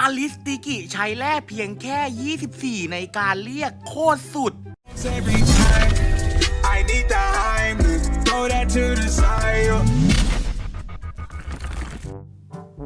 อลิสติกิใช้แร่เพียงแค่ 24 ในการเรียกโคตรสุด every time. I need the hype, throw that to the side.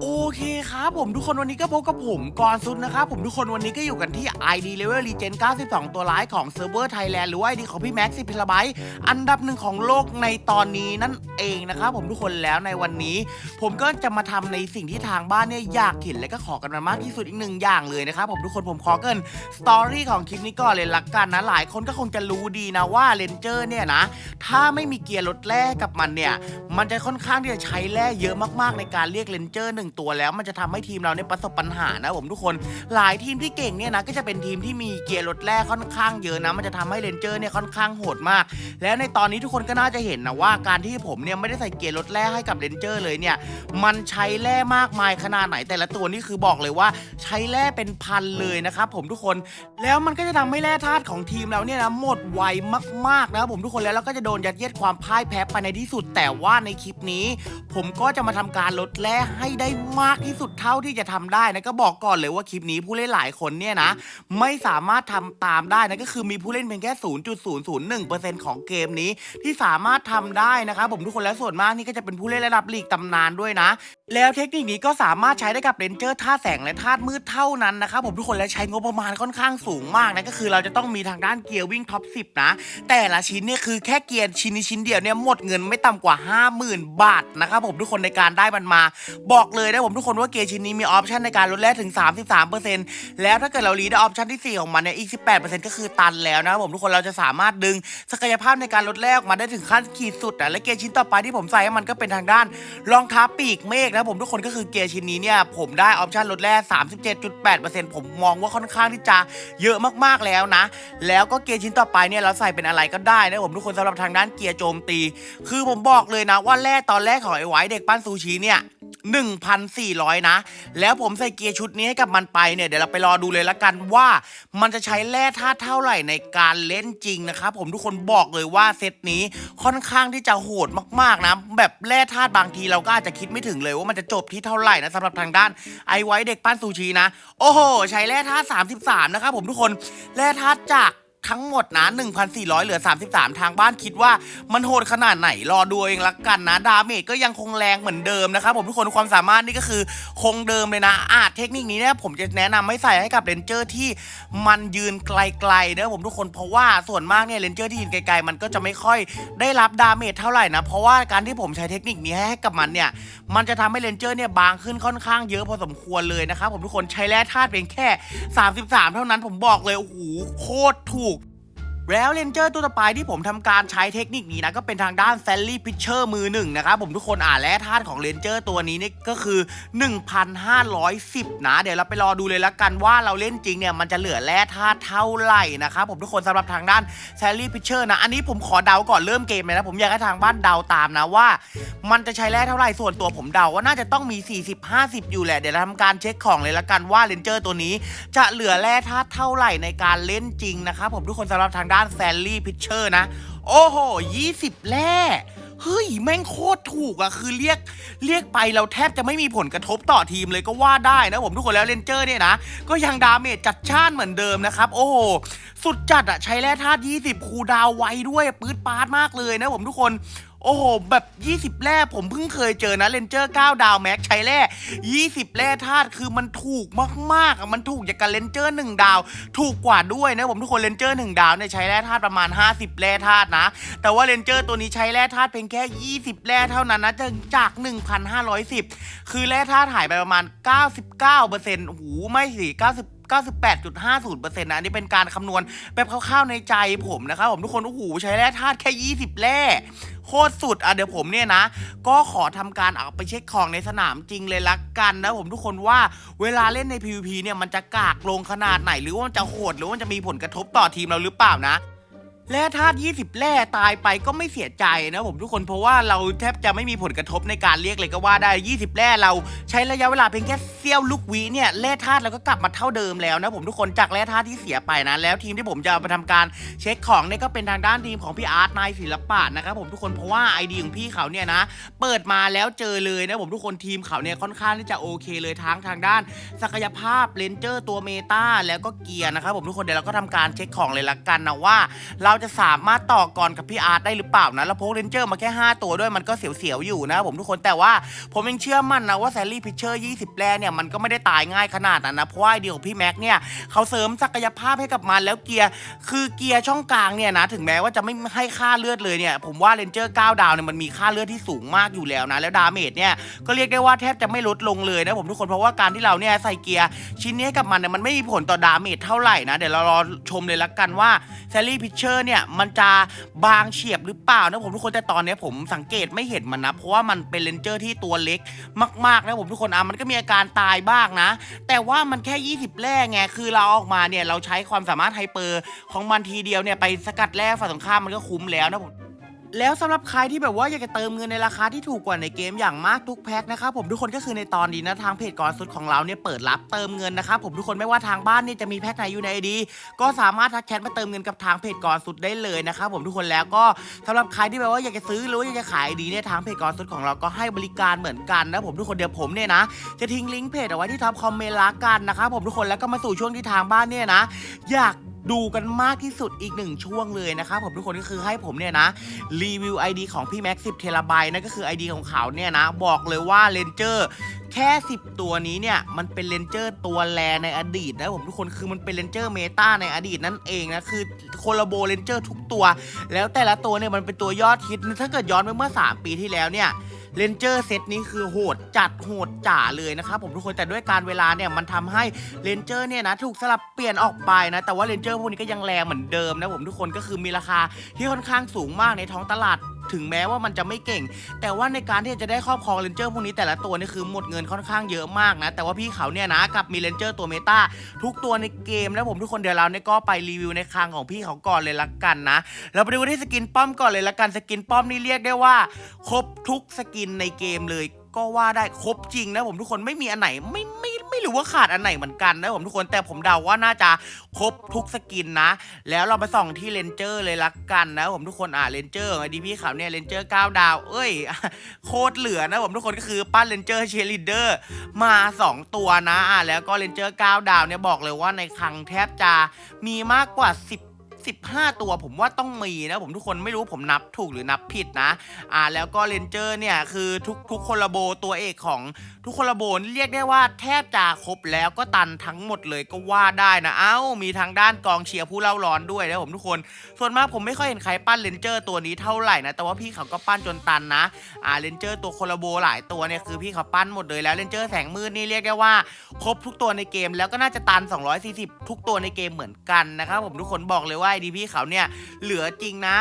โอเคครับผมทุกคนวันนี้ก็พบกับผมกรซุดนะครับผมทุกคนวันนี้ก็อยู่กันที่ ID Level Legend 92 ตัวร้ายของเซิร์ฟเวอร์ไทยแลนด์หรือว่า ID ของพี่แม็กซ์สิพิลไบต์อันดับหนึ่งของโลกในตอนนี้นั่นเองนะครับผมทุกคนแล้วในวันนี้ ผมก็จะมาทำในสิ่งที่ทางบ้านเนี่ยอยากเห็นและก็ขอกันมามากที่สุดอีกหนึ่งอย่างเลยนะครับผมทุกคนผมขอเกินสตอรี่ของคลิปนี้ก่อนเลยละกันนะหลายคนก็คงจะรู้ดีนะว่าเลนเจอร์เนี่ยนะถ้าไม่มีเกียร์รถแร่กับมันเนี่ยมันจะค่อนข้างที่จะใช้แร่เยอะมากๆในการเรียกเลนเจอร์หนึ่งตัวแล้วมันจะทำให้ทีมเราเนี่ยประสบปัญหานะผมทุกคนหลายทีมที่เก่งเนี่ยนะก็จะเป็นทีมที่มีเกียร์รถแร่ค่อนข้างเยอะนะ มันจะทำให้เลนเจอร์เนี่ยค่อนข้างโหดมาก แล้วในตอนนี้ทุกคนก็น่าจะเห็นนะว่าการที่ผมเนี่ยไม่ได้ใส่เกียร์รถแร่ให้กับเลนเจอร์เลยเนี่ยมันใช้แร่มากมายขนาดไหนแต่ละตัวนี่คือบอกเลยว่าใช้แร่เป็นพันเลยนะครับผมทุกคนแล้วมันก็จะทำให้แร่ธาตุของทีมเราเนี่ยนะหมดไวมากๆนะครับผมทุกคนแล้วเราก็จะโดนยัดเยียดความพ่ายแพ้ไปในที่สุดแต่ว่าในคลิปนี้ ผมก็จะมาทำการลดแร่ให้ได้มากที่สุดเท่าที่จะทำได้นะก็บอกก่อนเลยว่าคลิปนี้ผู้เล่นหลายคนเนี่ยนะไม่สามารถทำตามได้นะก็คือมีผู้เล่นเพียงแค่ 0.001%ของเกมนี้ที่สามารถทำได้นะครับผมทุกคนและส่วนมากนี่ก็จะเป็นผู้เล่นระดับลีกตำนานด้วยนะ แล้วเทคนิคนี้ก็สามารถใช้ได้กับเรนเจอร์ธาแสงและธาตุมืดเท่านั้นนะครับผมทุกคนและใช้งบประมาณค่อนข้างสูงมากนะก็คือเราจะต้องมีทางด้านเกียร์วิ่งท็อป 10 นะ แต่ละชิ้นเนี่ยคือแค่เกียร์ชิ้นนี้ชิ้นเดียวเนี่ยหมดเงินไม่ต่ำกว่า 50,000 บาทนะครับผมทุกคนในการได้มันมา บอกเลยนะผมทุกคนว่าเกียร์ชิ้นนี้มีออปชันในการลดแร่ถึง 33%แล้วถ้าเกิดเรารีไดออปชันที่ 4 ของมันเนี่ยอีก 18%ก็คือตันแล้วนะครับผมทุกคนเราจะสามารถดึงศักยภาพในการลดแร่ออกมาได้ถึงขั้นขีดสุดอะและเกียร์ชิ้นต่อไปที่ผมใส่ให้มันก็เป็นทางด้านรองเท้าปีกเมฆนะผมทุกคนก็คือเกียร์ชิ้นนี้เนี่ยผมได้ออปชันลดแร่37.8%ผมมองว่าค่อนข้างที่จะเยอะมากๆแล้วนะ แล้วก็เกียร์ชิ้นต่อไปเนี่ยเราใส่เป็นอะไรก็ได้นะผมทุกคนสำหรับทางด้านเกียร์โจมตี คือผมบอกเลยนะว่าแร่ตอนแรกของไอ้ไว้เด็กปั้นซูชิเนี่ย 1,400 นะ แล้วผมใส่เกียร์ชุดนี้ให้กับมันไปเนี่ย เดี๋ยวเราไปรอดูเลยละกันว่า มันจะใช้แร่ธาตุเท่าไหร่ในการเล่นจริงนะครับผมทุกคนบอกเลยว่าเซตนี้ค่อนข้างที่จะโหดมากๆนะ แบบแร่ธาตุบางทีเราก็อาจจะคิดไม่ถึงเลยว่ามันจะจบที่เท่าไหร่นะสำหรับทางด้านไอไว้เด็กปั้นซูชินะ โอ้โห ใช้แร่ธาตุ33 นะครับผมทุกคนแร่ธาตุจาก ทั้งหมดนะ 1,400 เหลือ 33 ทางบ้านคิดว่ามันโหดขนาดไหนรอดูเองละกันนะ ดาเมจก็ยังคงแรงเหมือนเดิมนะครับผมทุกคนความสามารถนี่ก็คือคงเดิมเลยนะอาจเทคนิคนี้เนี่ยผมจะแนะนำให้ใส่ให้กับเรนเจอร์ที่มันยืนไกลๆนะผมทุกคนเพราะว่าส่วนมากเนี่ยเรนเจอร์ที่ยืนไกลๆมันก็จะไม่ค่อยได้รับดาเมจเท่าไหร่นะเพราะว่าการที่ผมใช้เทคนิคนี้ให้กับมันเนี่ยมันจะทำให้เรนเจอร์เนี่ยบางขึ้นค่อนข้างเยอะพอสมควรเลยนะครับผมทุกคนใช้แร่ธาตุเพียงแค่ 33 เท่านั้นผมบอกเลยโอ้โหโคตรถูก แล้วเลนเจอร์ตัวต่อไปที่ผมทำการใช้เทคนิคนี้นะก็เป็นทางด้านแซลลี่พิชเชอร์มือหนึ่งนะครับผมทุกคนอ่านและธาตุของเลนเจอร์ตัวนี้นี่ก็คือ 1,510 นะ เดี๋ยวเราไปรอดูเลยละกันว่าเราเล่นจริงเนี่ยมันจะเหลือแร่ธาตุเท่าไหร่นะครับผมทุกคนสำหรับทางด้านแซลลี่พิชเชอร์นะ อันนี้ผมขอเดาก่อนเริ่มเกมเลยนะ ผมอยากให้ทางบ้านเดาตามนะว่า มันจะใช้แร่เท่าไหร่ส่วนตัวผมเดาว่าน่าจะต้องมี 40-50 อยู่แหละเดี๋ยวเราทำการเช็คของเลยละกันว่าเลนเจอร์ตัวนี้ จะเหลือแร่ธาตุเท่าไหร่ในการเล่นจริงนะครับผมทุกคนสำหรับทางด้านแซลลี่พิชเชอร์นะ โอ้โห 20 แร่เฮ้ย แม่งโคตรถูกอะคือเรียกเรียกไปเราแทบจะไม่มีผลกระทบต่อทีมเลยก็ว่าได้นะผมทุกคนแล้วเลนเจอร์เนี่ยนะ ก็ยังดาเมจจัดจ้านเหมือนเดิมนะครับ โอ้โห สุดจัดอะใช้แร่ธาตุ20 คูดาวไวด้วยปื๊ดปาดมากเลยนะผมทุกคน โอ้โห แบบ 20 แร่ผมเพิ่งเคยเจอนะเลนเจอร์9ดาวแม็กใช้แร่20 แร่ธาตุคือมันถูกมากๆอะมันถูกจากการเลนเจอร์1ดาว ถูกกว่าด้วยนะผมทุกคนเลนเจอร์1ดาวเนี่ยใช้แร่ธาตุประมาณ 50 แร่ธาตุนะ แต่ว่าเลนเจอร์ตัวนี้ใช้แร่ธาตุเพียงแค่ 20 แร่เท่านั้นนะจาก 1,510 คือแร่ธาตุหายไปประมาณ 99%โอ้โหไม่สิ90 98.50%นะอันนี้เป็นการคำนวณแบบคร่าวๆในใจผมนะครับผมทุกคนโอ้โหใช้แร่ธาตุแค่ 20 แร่โคตรสุดอะเดี๋ยวผมเนี่ยนะ ก็ขอทำการเอาไปเช็คของในสนามจริงเลยละกันนะผมทุกคนว่าเวลาเล่นใน PVP เนี่ยมันจะกากลงขนาดไหน หรือว่ามันจะโหดหรือว่ามันจะมีผลกระทบต่อทีมเราหรือเปล่านะ แร่ธาตุ20 แร่ตายไปก็ไม่เสียใจนะผมทุกคนเพราะว่าเราแทบจะไม่มีผลกระทบในการเรียกเลยก็ว่าได้ 20 แร่เราใช้ระยะเวลาเพียงแค่เสี้ยวลูกวิเนี่ยแร่ธาตุเราก็กลับมาเท่าเดิมแล้วนะผมทุกคนจากแร่ธาตุที่เสียไปนะ แล้วทีมที่ผมจะเอาไปทำการเช็คของเนี่ยก็เป็นทางด้านทีมของพี่อาร์ตนายศิลปะนะครับผมทุกคนเพราะว่าไอเดียของพี่เขาเนี่ยนะเปิดมาแล้วเจอเลยนะผมทุกคนทีมเขาเนี่ยค่อนข้างที่จะโอเคเลยทั้งทางด้าน ศักยภาพเลนเจอร์ตัวเมตาแล้วก็เกียร์นะครับผมทุกคนเดี๋ยวเราก็ทำการเช็คของเลยละกันนะว่าเราจะสามารถต่อกรกับพี่อาร์ตได้หรือเปล่านะแล้วพกเลนเจอร์มาแค่ 5 ตัวด้วยมันก็เสียวๆอยู่นะผมทุกคนแต่ว่าผมยังเชื่อมั่นนะว่าแซลลี่พิเชอร์ 20 แรเนี่ยมันก็ไม่ได้ตายง่ายขนาดนั้นนะเพราะว่าไอเดียของพี่แม็กเนี่ยเขาเสริมศักยภาพให้กับมันแล้วเกียร์คือเกียร์ช่องกลางเนี่ยนะถึงแม้ว่าจะไม่ให้ค่าเลือดเลยเนี่ยผมว่าเลนเจอร์9ดาวเนี่ยมันมีค่าเลือดที่สูงมากอยู่แล้วนะแล้วดาเมจเนี่ยก็เรียกได้ว่าแทบจะไม่ลดลงเลยนะผมทุกคนเพราะว่าการที่เราเนี่ยใส่เกียร์ชิ้นนี้ให้กับมันเนี่ยมันไม่มีผลต่อดาเมจเท่าไหร่นะเดี๋ยวเรารอชมเลยละกันว่าแซลลี่พิเชอร์เนี่ยมันจะบางเฉียบหรือเปล่านะผมทุกคนแต่ตอนนี้ผมสังเกตไม่เห็นมันนะเพราะว่ามันเป็นเลนเจอร์ที่ตัวเล็กมากๆนะผมทุกคนอะมันก็มีอาการตายบ้างนะ แต่ว่ามันแค่ 20 แร่ไงคือเราอาออกมาเนี่ยเราใช้ความสามารถไฮเปอร์ของมันทีเดียวเนี่ยไปสกัดแร่ฝ่ายตรงข้ามมันก็คุ้มแล้วนะผม แล้วสำหรับใครที่แบบว่าอยากจะเติมเงินในราคาที่ถูกกว่าในเกมอย่างมากทุกแพ็คนะครับผมทุกคนก็คือในตอนนี้นะทางเพจกอนสุดของเราเนี่ยเปิดรับเติมเงินนะครับผมทุกคนไม่ว่าทางบ้านเนี่ยจะมีแพ็คไหนอยู่ในไอดี ก็สามารถทักแชทมาเติมเงินกับทางเพจกอนสุดได้เลยนะครับผมทุกคนแล้วก็สำหรับใครที่แบบว่าอยากจะซื้อหรือว่าอยากจะขายไอดีเนี่ยทางเพจกอนสุดของเราก็ให้บริการเหมือนกันนะผมทุกคนเดี๋ยวผมเนี่ยนะจะทิ้งลิงก์เพจเอาไว้ที่ท็อปคอมเมนต์ละกันนะครับผมทุกคนแล้วก็มาสู่ช่วงที่ทางบ้านเนี่ยนะอยาก ดูกันมากที่สุดอีกหนึ่งช่วงเลยนะครับผมทุกคนก็คือให้ผมเนี่ยนะ รีวิว ID ของพี่แม็กซ์10เทราไบต์นั่นก็คือ ID ของเขาเนี่ยนะ บอกเลยว่าเลนเจอร์แค่ 10 ตัวนี้เนี่ย มันเป็นเลนเจอร์ตัวแรในอดีตนะผมทุกคนคือมันเป็นเลนเจอร์เมตาในอดีตนั่นเองนะ คือโคลโบเลนเจอร์ทุกตัว แล้วแต่ละตัวเนี่ยมันเป็นตัวยอดฮิตถ้าเกิดย้อนไปเมื่อ 3 ปีที่แล้วเนี่ย เลนเจอร์เซตนี้คือโหดจัดโหดจ่าเลยนะครับผมทุกคนแต่ด้วยการเวลาเนี่ยมันทำให้เลนเจอร์เนี่ยนะถูกสลับเปลี่ยนออกไปนะแต่ว่าเลนเจอร์พวกนี้ก็ยังแรงเหมือนเดิมนะผมทุกคนก็คือมีราคาที่ค่อนข้างสูงมากในท้องตลาด ถึงแม้ว่ามันจะไม่เก่ง แต่ว่าในการที่จะได้ครอบครองเลนเจอร์พวกนี้แต่ละตัวนี่คือหมดเงินค่อนข้างเยอะมากนะ แต่ว่าพี่เขาเนี่ยนะกับมีเลนเจอร์ตัวเมตาทุกตัวในเกมนะผมทุกคนเดี๋ยวเราเนี่ยก็ไปรีวิวในคลังของพี่เขาก่อนเลยละกันนะ เราไปดูที่สกินป้อมก่อนเลยละกันสกินป้อมนี่เรียกได้ว่า ครบทุกสกินในเกมเลยก็ว่าได้ครบจริงนะผมทุกคนไม่มีอันไหนไม่ไม่ ไม่รู้ว่าขาดอันไหนเหมือนกันนะผมทุกคนแต่ผมเดาว่าน่าจะครบทุกสกินนะ แล้วเราไปส่องที่เลนเจอร์เลยละกันนะผมทุกคนอ่าเลนเจอร์ไอดีพี่ขาวเนี่ยเลนเจอร์9ดาว เอ้ย โคตรเหลือนะผมทุกคนก็คือปั้นเลนเจอร์เชลิเดอร์มา 2 ตัวนะอ่าแล้วก็เลนเจอร์9ดาวเนี่ยบอกเลยว่าในครั้งแทบจะมีมากกว่า 10 15 ตัวผมว่าต้องมีนะผมทุกคนไม่รู้ผมนับถูกหรือนับผิดนะ อ่าแล้วก็เลนเจอร์เนี่ยคือทุกทุกคนระโบตัวเอกของทุกคนระโบนี่เรียกได้ว่าแทบจะครบแล้วก็ตันทั้งหมดเลยก็ว่าได้นะ เอ้า มีทางด้านกองเชียร์ผู้เล่าร้อนด้วยนะผมทุกคน ส่วนมากผมไม่ค่อยเห็นใครปั้นเลนเจอร์ตัวนี้เท่าไหร่นะ แต่ว่าพี่เขาก็ปั้นจนตันนะ อ่าเลนเจอร์ตัวคนระโบหลายตัวเนี่ยคือพี่เขาปั้นหมดเลยแล้วเลนเจอร์แสงมืดนี่เรียกได้ว่าครบทุกตัวในเกม แล้วก็น่าจะตัน 240 ทุกตัวในเกมเหมือนกันนะครับผมทุกคนบอกเลยว่าไอดีพี่เขาเนี่ยเหลือจริงนะ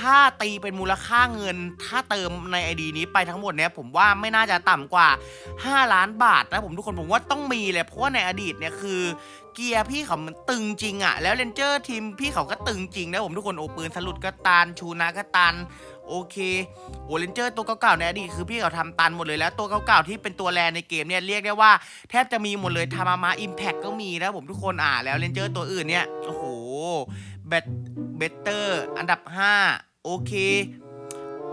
ถ้าตีเป็นมูลค่าเงิน ถ้าเติมในไอดีนี้ไปทั้งหมดเนี่ยผมว่าไม่น่าจะต่ำกว่า 5 ล้านบาทนะผมทุกคนผมว่าต้องมีเลยเพราะว่าในอดีตเนี่ยคือเกียร์พี่เขามันตึงจริงอะแล้วเลนเจอร์ทีมพี่เขาก็ตึงจริงนะผมทุกคนโอปืนสลุดก็ตันชูนาก็ตันโอเคโอเลนเจอร์ตัวเก่าๆในอดีตคือพี่เขาทำตันหมดเลยแล้วตัวเก่าๆที่เป็นตัวแรในเกมเนี่ยเรียกได้ว่าแทบจะมีหมดเลยทามามาอิมแพคก็มีนะผมทุกคนอ่าแล้วเลนเจอร์ตัวอื่นเนี่ยโอ้โห เบตเบเตอร์อันดับ 5 โอเค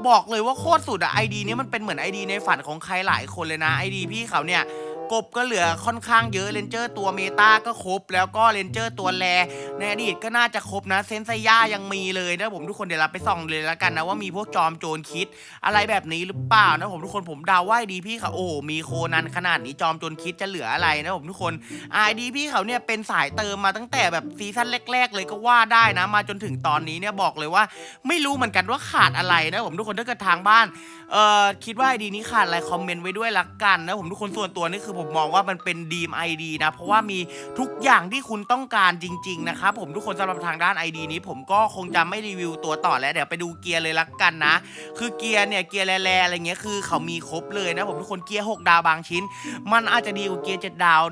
บอกเลยว่าโคตรสุดอะไอดีนี้ยมันเป็นเหมือนไอดีในฝันของใครหลายคนเลยนะไอดีพี่เขาเนี่ย กบก็เหลือค่อนข้างเยอะเลนเจอร์ตัวเมตาก็ครบ แล้วก็เลนเจอร์ตัวแรในอดีตก็น่าจะครบนะเซนไซย่ายังมีเลยนะผมทุกคนเดี๋ยวเราไปส่องเลยแล้วกันนะว่ามีพวกจอมโจรคิดอะไรแบบนี้หรือเปล่านะผมทุกคนผมเดาว่าไอดีพี่เขาโอ้มีโคนันขนาดนี้จอมโจรคิดจะเหลืออะไรนะผมทุกคนไอดีพี่เขาเนี่ยเป็นสายเติมมาตั้งแต่แบบซีซั่นแรก ๆ เลยก็ว่าได้นะ มาจนถึงตอนนี้เนี่ยบอกเลยว่า ไม่รู้เหมือนกันว่าขาดอะไรนะผมทุกคนถ้าเกิดทางบ้านเอ่อคิดว่าไอดีนี้ขาดอะไรคอมเมนต์ไว้ด้วยละกันนะผมทุกคนส่วนตัวนี่คือผมมองว่ามันเป็นดีมไอดีนะ เพราะว่ามีทุกอย่างที่คุณต้องการจริง ๆ นะครับผมทุกคนสำหรับทางด้าน ID นี้ ผมก็คงจะไม่รีวิวตัวต่อแล้วเดี๋ยวไปดูเกียร์เลยละกันนะ คือเกียร์เนี่ยเกียร์แร่ๆอะไรเงี้ยคือเขามีครบเลยนะผมทุกคนเกียร์ 6 ดาวบางชิ้น มันอาจจะดีกว่าเกียร์ 7 ดาว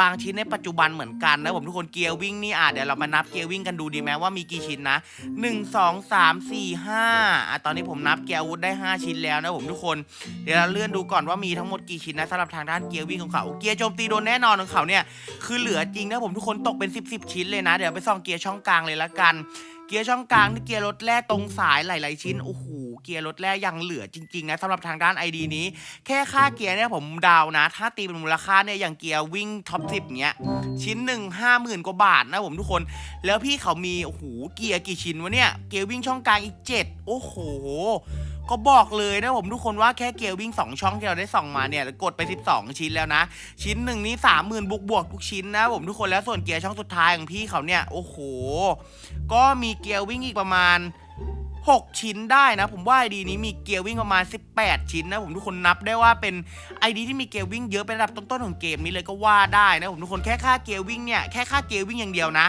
บางชิ้นในปัจจุบันเหมือนกันนะผมทุกคนเกียร์วิ่งนี่อะเดี๋ยวเรามานับเกียร์วิ่งกันดูดีไหมว่ามีกี่ชิ้นนะหนึ่งสองสามสี่ห้าอะตอนนี้ผมนับเกียร์อาวุธได้ห้าชิ้นแล้วนะผมทุกคน เดี๋ยวเราเลื่อนดูก่อนว่ามีทั้งหมดกี่ชิ้นนะสำหรับทางด้านเกียร์วิ่งของเขา เกียร์โจมตีโดนแน่นอนของเขาเนี่ยคือเหลือจริงนะผมทุกคนตกเป็นสิบสิบชิ้นเลยนะ เดี๋ยวไปส่องเกียร์ช่องกลางเลยละกัน เกียร์ช่องกลางที่เกียร์รถแร่ตรงสายหลาย ๆ ชิ้นโอ้โห เกียร์รถแร่ยังเหลือจริงๆนะสำหรับทางด้าน ID นี้ แค่ค่าเกียร์เนี่ยผมเดาวนะ ถ้าตีเป็นมูลค่าเนี่ยอย่างเกียร์วิ่งท็อปสิบเนี้ยชิ้นหนึ่งห้าหมื่นกว่าบาทนะผมทุกคน แล้วพี่เขามีโอ้โหเกียร์กี่ชิ้นวะเนี่ยเกียร์วิ่งช่องกลางอีกเจ็ดโอ้โหก็บอกเลยนะผมทุกคนว่าแค่เกียร์วิ่ง 2 ช่องที่เราได้ส่องมาเนี่ยกดไป 12 ชิ้นแล้วนะ ชิ้นหนึ่งนี้30,000บวกบวกๆทุกชิ้นนะผมทุกคนแล้วส่วนเกียร์ช่องสุดท้ายของพี่เขาเนี่ย โอ้โห ก็มีเกียร์วิ่งอีกประมาณ 6 ชิ้นได้นะ ผมว่าไอดีนี้มีเกียร์วิ่งประมาณ 18 ชิ้นนะผมทุกคนนับได้ว่าเป็นไอดีที่มีเกียร์วิ่งเยอะเป็นระดับต้นๆของเกมนี้เลยก็ว่าได้นะผมทุกคนแค่ค่าเกียร์วิ่งเนี่ยแค่ค่าเกียร์วิ่งอย่างเดียวนะ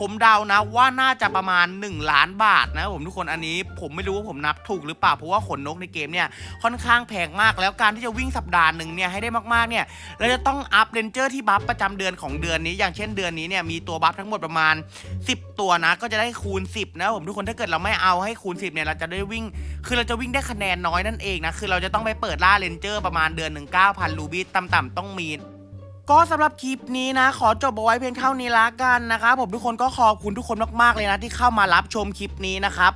ผมเดานะว่าน่าจะประมาณ 1 ล้านบาทนะผมทุกคนอันนี้ ผมไม่รู้ว่าผมนับถูกหรือเปล่าเพราะว่าขนนกในเกมเนี่ยค่อนข้างแพงมากแล้วการที่จะวิ่งสัปดาห์หนึ่งเนี่ยให้ได้มากๆเนี่ยเราจะต้องอัพเรนเจอร์ที่บัฟประจำเดือนของเดือนนี้อย่างเช่นเดือนนี้เนี่ยมีตัวบัฟทั้งหมดประมาณ 10 ตัวนะ ก็จะได้คูณ 10 นะผมทุกคนถ้าเกิดเราไม่เอาให้คูณ 10เนี่ยเราจะได้วิ่ง คือเราจะวิ่งได้คะแนนน้อยนั่นเองนะคือเราจะต้องไปเปิดล่าเรนเจอร์ประมาณเดือนหนึ่ง9,000รูบี้ต่ำๆต้องมี ก็สำหรับคลิปนี้นะ ขอจบเอาไว้เพียงเท่านี้ละกันนะครับผมทุกคนก็ขอบคุณทุกคนมากๆเลยนะที่เข้ามารับชมคลิปนี้นะครับ